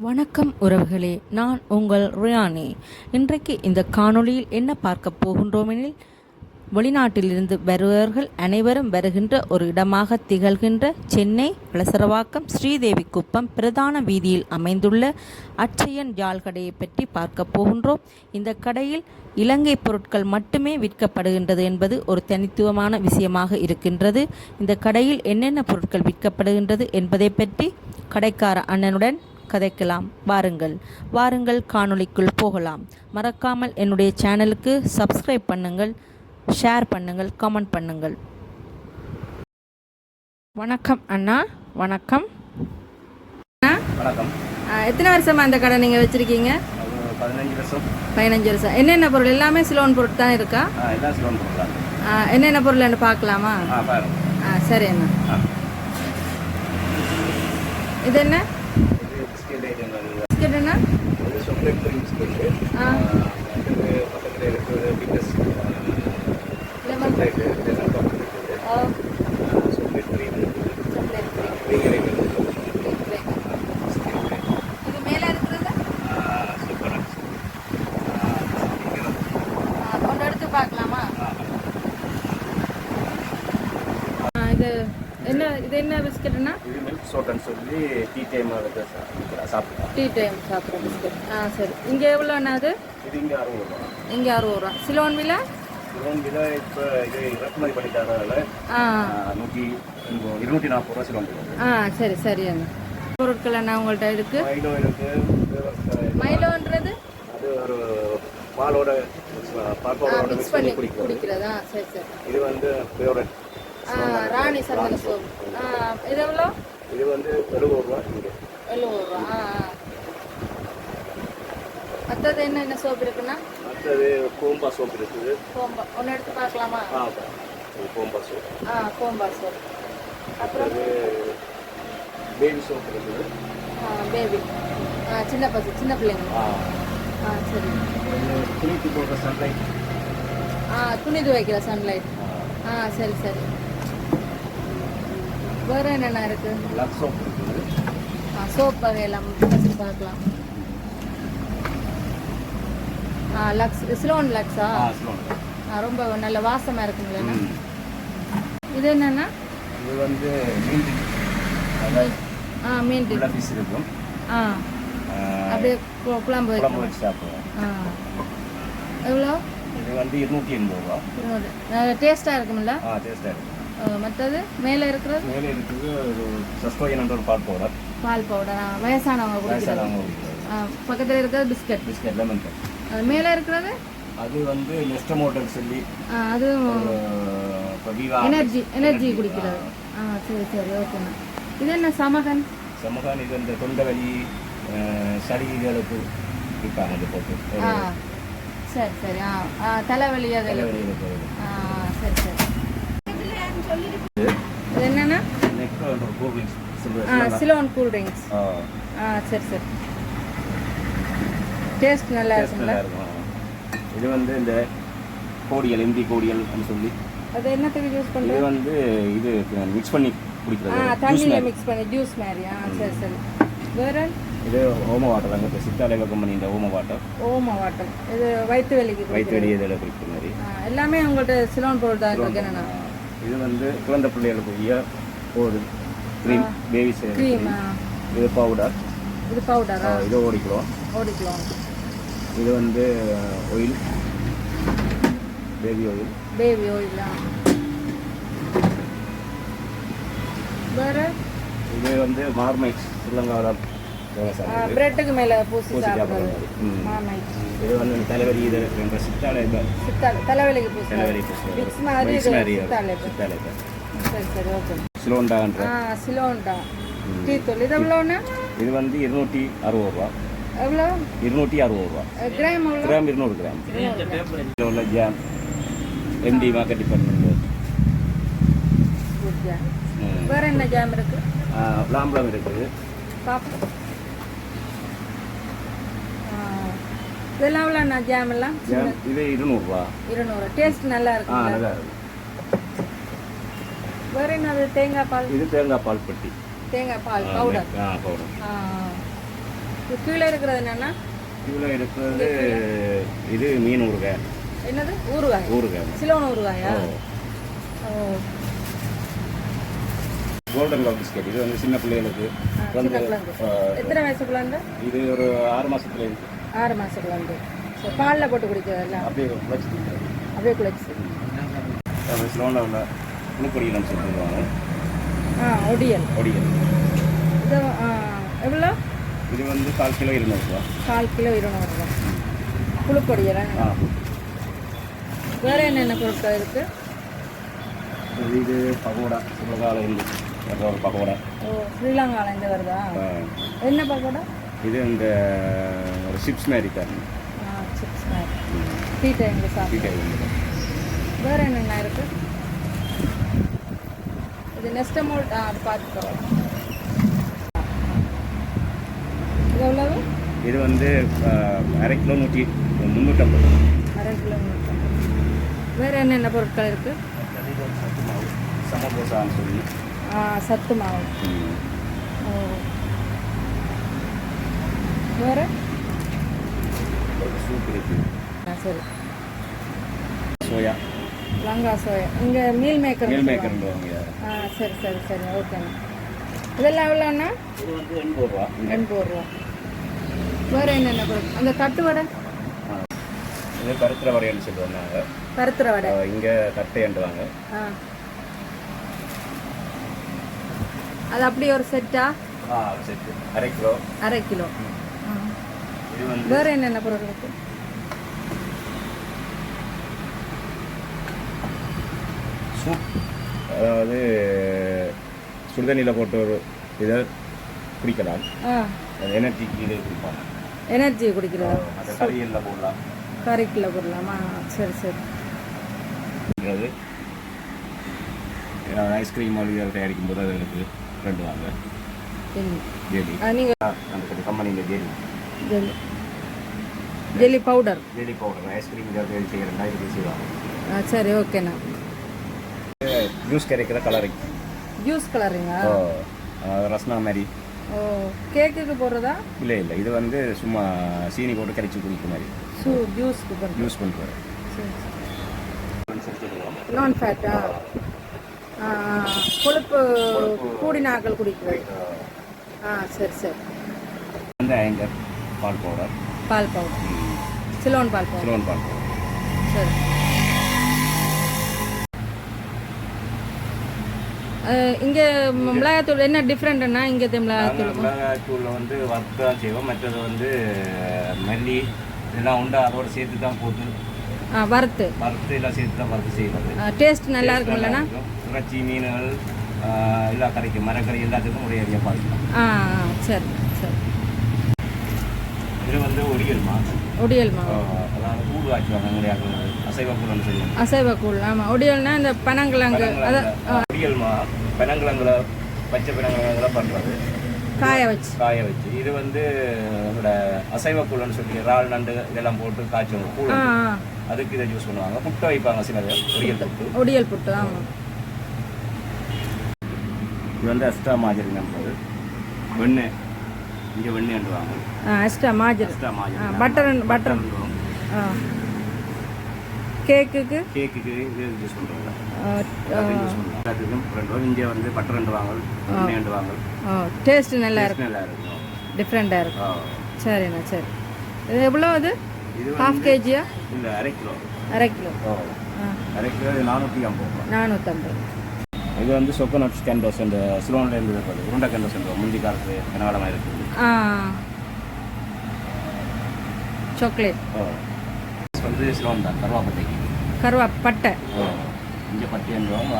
வணக்கம் உறவுகளே நான் உங்கள் ரியானி. இன்றைக்கு இந்த காணொளியில் என்ன பார்க்க போகின்றோமெனில் வெளிநாட்டிலிருந்து வருபவர்கள் அனைவரும் வருகின்ற ஒரு இடமாக திகழ்கின்ற சென்னை வளசரவாக்கம் ஸ்ரீதேவி குப்பம் பிரதான வீதியில் அமைந்துள்ள அச்சயன் ஜால் கடையை பற்றி பார்க்க போகின்றோம். இந்த கடையில் இலங்கை பொருட்கள் மட்டுமே விற்கப்படுகின்றது என்பது ஒரு தனித்துவமான விஷயமாக இருக்கின்றது. இந்த கடையில் என்னென்ன பொருட்கள் விற்கப்படுகின்றது என்பதை பற்றி கடைக்கார அண்ணனுடன் கதைக்கலாம். வாருங்கள். வாருங்கள் காணொளிக்குள் போகலாம். மறக்காமல் என்னுடைய சேனலுக்கு சப்ஸ்கிரைப் பண்ணுங்கள் ஷேர் பண்ணுங்கள் கமெண்ட் பண்ணுங்கள். வணக்கம் அண்ணா. வணக்கம். அண்ணா. வணக்கம். எத்தனை வருஷமா இந்த கடை நீங்கள் வச்சுருக்கீங்க? பதினஞ்சு வருஷம். பதினஞ்சு வருஷம். என்னென்ன பொருள்? எல்லாமே சிலோன் பொருள் தான் இருக்கா? என்னென்ன பொருள்னு பார்க்கலாமா? ஆ சரி அண்ணா. இது என்ன? Ah. சோட்டன்னு சொல்லி டீ டைம் சாப்பிடலாம் டீ டைம் சாப்பிட்ற பிஸ்கட் ஆ சரி. இங்கே எவ்வளோண்ணா அது? இது இங்கே அறுபது ரூபா. இங்கே அறுபது ரூபா. சிலோன் விலை? சிலோன் விலை இப்போ இது இறக்குமதி பண்ணி தரதால ஆ. நூற்றி இருநூற்றி நாற்பது ரூபா சிலோன் விலை. ஆ சரி சரி அண்ணா. பொருட்கள் என்ன உங்கள்கிட்ட இருக்கு? மைலோ இருக்கு. மைலோன்றது? அது ஒரு பாலோட பாலோட மிக்ஸ் பண்ணி குடிக்கிறது. சரி சரி. இது வந்து ஃபேவரட் ராணி சந்தன சோப் இது எவ்வளோ? இது வந்து எழுபது ரூபா இங்கே. எழுபது ரூபா ஆ ஆ. மற்றது என்ன என்ன சோப் இருக்குன்னா? அடுத்தது கோம்பா சோப் இருக்குது. கோம்பா. ஒன்று எடுத்து பார்க்கலாமா? ஆ கோம்பா சோப் ஆ கோம்பா சோப் அப்புறம்? பேபி சோப் இருக்குது. பேபி. ஆ சின்ன பசு சின்ன பிள்ளைங்க. ஆ. ஆ சரி. துணிக்கு போடுற சன்லைட் ஆ துணி துவைக்கிற சன்லைட் ஆ சரி சரி. வேறு என்னென்ன இருக்கு? லக் சோப் இருக்குது. ஆ சோப் வகையெல்லாம் ஃபஸ்ட்டு பார்க்கலாம். ஆ லக்ஸ் லக்ஸா ஸ்லோன் ஆ? ரொம்ப நல்ல வாசமாக இருக்குங்களா இது என்னென்னா இது வந்து ஆ மீன் ஃபிஷ் இருக்கும். ஆ. அப்படியே குழம்பு குழம்பு வச்சு சாப்பிடுவோம். எவ்வளோ? இது வந்து இருநூற்றி எண்பது ரூபா. டேஸ்ட்டாக ஆ டேஸ்ட்டாக இருக்கும் மற்றது மேலே இருக்கிறது? மேலே இருக்குது ஒரு சஸ்கோயன் என்ற ஒரு பால் பவுடர் பால் பவுடர் வயசானவங்க ஆ, பக்கத்தில் இருக்கிறது பிஸ்கட். பிஸ்கட் லெமன் அது மேலே இருக்கிறது? அது வந்து நெஸ்ட் மோட்டர் சொல்லி அது எனர்ஜி எனர்ஜி குடிக்கிறது. ஆ சரி சரி ஓகேண்ணா இது என்ன சமகன்? சமகான் இது இந்த தொண்டை வலி அஹ், சளி இதுகளுக்கு விற்பாங்க இது போட்டு ஆ சரி சரி ஆ. தலைவலி அது. இருக்கிறது சரி சரி. இது என்னன்னா ஆ சிலோன் கூல் ட்ரிங்க்ஸ் ஆ. சரி சரி. டேஸ்ட் நல்லா இருக்குங்களா இருக்கும் இது வந்து இந்த கோடியல் இந்தி கோடியல் சொல்லி. அது என்னத்துக்கு யூஸ் இது பண்ணுறது வந்து இது மிக்ஸ் பண்ணி ஆ குடிக்கிறது ஜூஸ் தண்ணியில் மிக்ஸ் பண்ணி ஜூஸ் மாதிரி. ஆ சரி சரி. வேறு? இது ஓம வாட்டர் தாங்க. இப்போ சித்தாலய இந்த ஓம வாட்டர். ஓம வாட்டர். இது வயிற்று வலிக்கு வயிற்று. வெளியே இதில் குடிக்கிற மாதிரி. ஆ, எல்லாமே உங்கள்கிட்ட சிலோன் பொருள் தான் இருக்கு. என்னென்னா? இது வந்து குழந்தை பிள்ளைகளுக்குரிய ஒரு க்ரீம் பேபி க்ரீம் இது பவுடர் இது பவுடரா இது ஓடிக்கலாம் ஓடிக்கலாம் இது வந்து ஆயில் பேபி ஆயில் பேபி ஓயிலா வேறு? இது வந்து மார்மைக்ஸ் ஸ்ரீலங்காவில் பிரெட்டுக்கு மேலே பூசி பூசி சாப்பிட்றது இது வந்து தலைவலி இது சித்தாலை சித்தாள் தலைவலிக்கு பூசி தலைவலி மிக்ஸ் மாதிரி இது மாதிரி சித்தாள் சித்தாலை சரி சரி ஓகே சிலோண்டான்ற ஆ சிலோன்டா டீ தூள் இது எவ்வளோண்ணா இது வந்து இருநூற்றி அறுபது ரூபா எவ்வளோ இருநூற்றி அறுபது ரூபா கிராம் கிராம் இருநூறு கிராம் இதில் உள்ள jam MD market department good jam வேறு என்ன ஜாம் இருக்கு லாம்பழம் இருக்குது இதெல்லாம் எவ்வளோண்ணா ஜாம் எல்லாம் ஜாம் இது இருநூறுவா. இருநூறு. டேஸ்ட் நல்லா ஆ இருக்குங்களா நல்லா இருக்கு வேறு என்னது? தேங்காய் பால்? இது தேங்காய் பால் பெட்டி. தேங்காய் பால் பவுடர் ஆ பவுடர் ஆ இது கீழே இருக்கிறது என்னன்னா? இதில் இருக்கிறது இது மீன் ஊறுகாய். என்னது? ஊறுகாய். ஊறுகாய். சிலோன் ஊறுகாயா? ஓ. கோல்டன் லவ் பிஸ்கெட் இது வந்து சின்ன பிள்ளைகளுக்கு வந்து எத்தனை வயசுக்குள்ளாண்டு இது ஒரு ஆறு மாசத்துல இருக்கு. ஆறு மாதத்துக்குள்ளாண்டு ஸோ பாலில் போட்டு குடிக்கிறதெல்லாம். அப்படியே வச்சு அப்படியே அப்புறம் ஸ்லோனில் உள்ள புழுப்பொடியில் சொல்லிடுவாங்க ஆ ஒடியல். பொடிகள் இது எவ்வளோ? இது வந்து கால் கிலோ இருநூறுபா கால் கிலோ இருநூறுவா. புழுப்பொடியல் ஆ. வேறு என்னென்ன பொருட்கள் இருக்குது இது பகோடா சுலகால இருந்து ஒரு பகோடா. ஓ ஸ்ரீலங்காலேருந்து வருதா? என்ன பக்கோடா இது இந்த ஒரு சிப்ஸ் மாதிரி தரணும் ஆ சிப்ஸ் மாதிரி. டீ டைமில் சாப்பிட்டு வேறு என்னென்ன இருக்குது இது நெஸ்டமோல் ஆ அது பார்த்துக்கிறோம் இது எவ்வளவு? இது வந்து ஆ, அரை கிலோ நூற்றி முந்நூற்றம்பது அரை கிலோமீட்டர் வேறு என்னென்ன பொருட்கள் இருக்குது சமபோசான்னு சொல்லி. ஆ சத்து மாவு. ஓ. வேறு? ஆ சரி சோயா. லங்கா சோயா. இங்கே மீல் மேக்கர் மீல் மேக்கர்ன்றவங்க ஆ சரி சரி சரி ஓகேண்ணா இதெல்லாம் எவ்வளோண்ணா? இது வந்து எண்பது ரூபா. எண்பது ரூபா. வேறு என்னென்ன அந்த தட்டு வடை. இது கருத்துற வரையன்னு சொல்லுவாங்க பருத்துற வடை. இங்கே தட்டைன்றாங்க ஆ. அது அப்படியே ஒரு செட்டா ஆ? சரி அரை கிலோ. அரை கிலோ. வேறு என்னென்ன பொருள் இருக்கு? சூப் அதாவது சுடுதண்ணியில் போட்டு ஒரு இதை குடிக்கலாம். ஆ. எனர்ஜிக்கு இது குடிப்பாங்க. எனர்ஜி குடிக்கிறதா? மற்ற கறியலில் போடலாம். கறிக்குள்ள போடலாமா? சரி சரி. அது ஐஸ்கிரீம் மொழிகள் தயாரிக்கும் போது அதுகளுக்கு ரெண்டு வாங்க. நீங்கள் அந்த கம்பெனியில் jelly jelly jelly powder jelly powder ice cream இது செய்வாங்க. ஆ சரி ஓகேண்ணா ஜூஸ் கிடைக்கிற கலரிங் ஜூஸ் கலருங்களா ரஸ்னா மாதிரி. ஓ கேக்குக்கு போடுறதா? இல்லை இல்லை இது வந்து சும்மா சீனி போட்டு கரைச்சி குடிக்கிற மாதிரி. சூ ஜூஸ்க்கு போடுறது? யூஸ் பண்ணுறது சரி நான் ஃபேட்டா. கொழுப்பு கூடினாக்கள் குடிக்கிறது ஆ சரி சரி. வந்து ஆங்கர் பால் பவுடர் பால் பவுடர் சிலோன் பால் பவுடர் சிலோன் பால் பவுடர் சரி. இங்கே மிளகாத்தூள் என்ன டிஃப்ரெண்ட்னா இங்கே மிளகாத்தூள் மிளகாத்தூளில் வந்து வறுத்து தான் செய்வோம். மற்றது வந்து மல்லி இதெல்லாம் உண்டு. அதோட சேர்த்து தான் போட்டு ஆ வறுத்து. வறுத்து எல்லாம் சேர்த்து தான் வறுத்து செய்வது டேஸ்ட் நல்லா இருக்கும்லண்ணா இறைச்சி மீன்கள் ஆஹ், எல்லா கறிக்கும் மரக்கறி எல்லாத்துக்கும் ஏரியா பார்க்கலாம் ஆ சரி. இது வந்து ஒடியல் மாவு. அதாவது ஆச்சுவாங்க எங்களுடைய அசைவ கூடுன்னு சொல்லுவாங்க அசைவ கூழ் ஆமாம் ஒடியல்னா இந்த பனங்கிழங்கு. அதை ஒடியல்மா பெனங்கிழங்குல பச்சை பெனங்கிழங்குல பண்ணுறது காய வச்சு. காய வச்சு. இது வந்து நம்மளோட அசைவ கூழன்னு சொல்லி இறால் நண்டு இதெல்லாம் போட்டு காய்ச்சுவாங்க கூழ் அதுக்கு இதை யூஸ் பண்ணுவாங்க. புட்டை வைப்பாங்க சில ஒடியல் புட்டு. ஒடியல் புட்டு ஆமாம் இது வந்து அஸ்டா மாஜரி நம்பது வெண்ணெய். இங்கே வெண்ணெய்ன்றுவாங்க ஆ எக்ஸ்ட்ரா மாஜர் அஸ்டா மாஜரி பட்டர் பட்டர் ஆ. கேக்குக்கு? கேக்குக்கு இது யூஸ் பண்ணுறாங்க இங்கே வந்து பட்டர் ரெண்டு வாங்கல் ஆ. டேஸ்ட் நல்லா இருக்கும். நல்லா இருக்கும். டிஃப்ரெண்ட்டாக இருக்கும். சரிண்ணா சரி. இது எவ்வளோ அது? ஹாஃப் கேஜியா இல்லை அரை கிலோ. அரை கிலோ. அரை கிலோ நானூற்றி ஐம்பது நானூற்றம்பது இது வந்து சொக்கோனட் கேண்டோஸ் இந்த சிலோனில் இருந்து வருது உருண்டை கேண்டோஸ் முந்தி காலத்து கனகாலமாக இருக்குது. ஆ. சாக்லேட் வந்து சிலோன் தான் கருவாப்பட்டைக்கு. கருவா பட்டை இங்கே பட்டி என்றோம்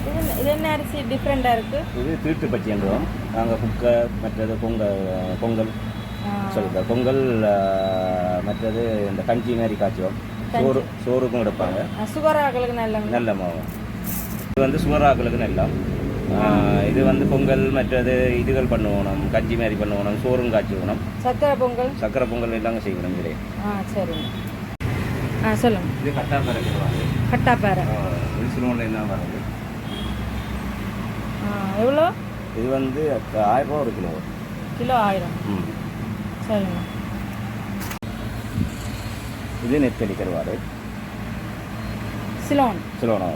இது என்ன- இது என்ன அரிசி டிஃப்ரெண்ட்டாக இருக்குது இது தீட்டு பச்சி என்றோம். நாங்கள் குக்கை மற்றது பொங்கல் பொங்கல். சொல்லுங்க பொங்கல் மற்றது இந்த கஞ்சி மாதிரி காய்ச்சுவோம். சோறு சோறுக்கும் எடுப்பாங்க. சுகர் ஆக்களுக்கு நல்ல நல்ல மாவு. இது வந்து சுவராக்களுக்கு நல்ல இது வந்து பொங்கல் மற்றது இதுகள் பண்ணுவோம் கஞ்சி மாதிரி பண்ணுவோம் சோறும் காய்ச்சுவோம் சக்கரை பொங்கல்? சக்கரை பொங்கல் எல்லாமே செய்யணும் இதே ஆ சரிங்க. ஆ சொல்லுங்கள் இது கட்டா பிறகுவாங்க கட்டாப்பேரை. இது சிலோனில் என்ன வருது எவ்வளோ? இது வந்து ஆயிரம் ரூபா ஒரு கிலோ. கிலோ ஆயிரம். ம். சரிண்ணா இது நெத்தலி கருவாடு சிலோன். சிலோனா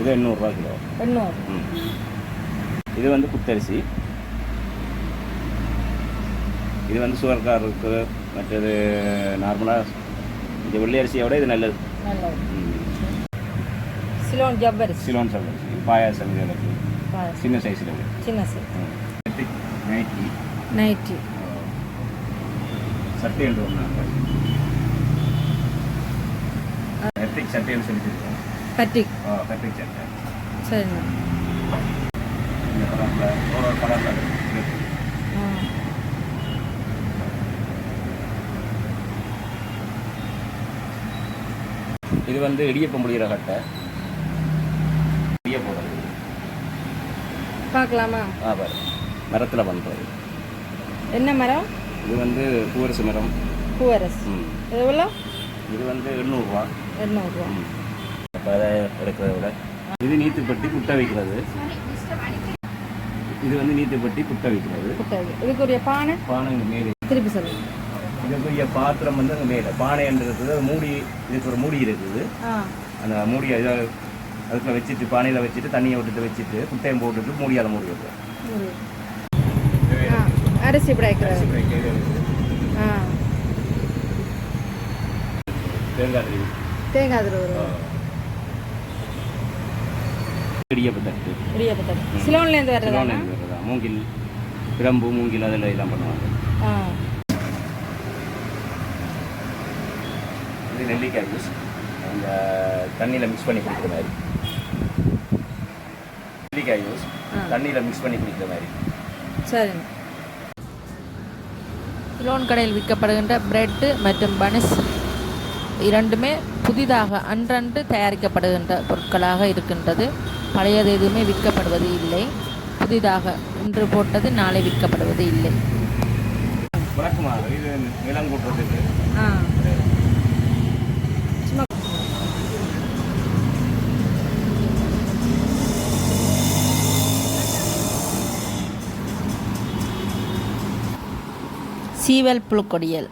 இது எண்ணூறுரூவா கிலோ. எண்ணூறு. ம். இது வந்து குத்தரிசி. இது வந்து சுகர்காருக்கு மற்றது நார்மலாக இந்த வெள்ளை அரிசியை விட இது நல்லது. சிலோன் ஜவ்வரிசி. சிலோன் சொல்லுங்க பாயாசம் பாயாசம். சின்ன சைஸில் சின்ன சை நைட்டி. நைட்டி. சட்டை என்று ஒன்று எத்திக் சட்டைன்னு சொல்லிட்டு பட்டிக் கத்திரிக் சட்டை சரிண்ணா இந்த கலரில் ஒரு கலரில் ஆ இது வந்து இடியப்பம் முடிகிற கட்டை இடியப்பம் பார்க்கலாமா? ஆ பாரு. மரத்தில் பண்ணுறது என்ன மரம்? இது வந்து பூவரசு மரம். பூவரசு. ம். எவ்வளோ? இது வந்து எண்ணூறுரூவா எண்ணூறுரூவா எடுக்கிறத விட இது நீத்துப்பட்டி குட்டை வைக்கிறது இது வந்து நீத்துப்பட்டி குட்டை வைக்கிறது இதுக்குரிய பானை பானை இங்கே மேலே திருப்பி சொல்லுங்க இதுக்குரிய பாத்திரம் வந்து அங்கே மேலே பானை என்று இருக்குது அது மூடி இதுக்கு ஒரு மூடி இருக்குது அந்த மூடியை இதை அதுக்குள்ள வச்சுட்டு பானையில் வச்சுட்டு தண்ணியை விட்டுட்டு வச்சுட்டு குட்டையும் போட்டுட்டு மூடியால் மூடி வைக்கிறோம் அரிசி பிடிக்கிறது தேங்காய். தேங்காய் திருவுரு இடியப்ப தட்டு இடியப்பத்தட்டு சிலோன்லேருந்து வர்றதா? சிலோனில் இருக்கிறதா மூங்கில் பிரம்பு மூங்கில் அதில் எல்லாம் பண்ணுவாங்க. இது நெல்லிக்காய் ஜூஸ். அந்த தண்ணியில் மிக்ஸ் பண்ணி குடிக்கிற மாதிரி. நெல்லிக்காய் ஜூஸ். தண்ணியில் மிக்ஸ் பண்ணி குடிக்கிற மாதிரி. சரிண்ணா சிலோன் கடையில் விற்கப்படுகின்ற பிரெட்டு மற்றும் பனிஸ் இரண்டுமே புதிதாக அன்றன்று தயாரிக்கப்படுகின்ற பொருட்களாக இருக்கின்றது. பழையது எதுவுமே விற்கப்படுவது இல்லை. புதிதாக இன்று போட்டது நாளை விற்கப்படுவது இல்லை. சீவல் புழுக்கொடியல்.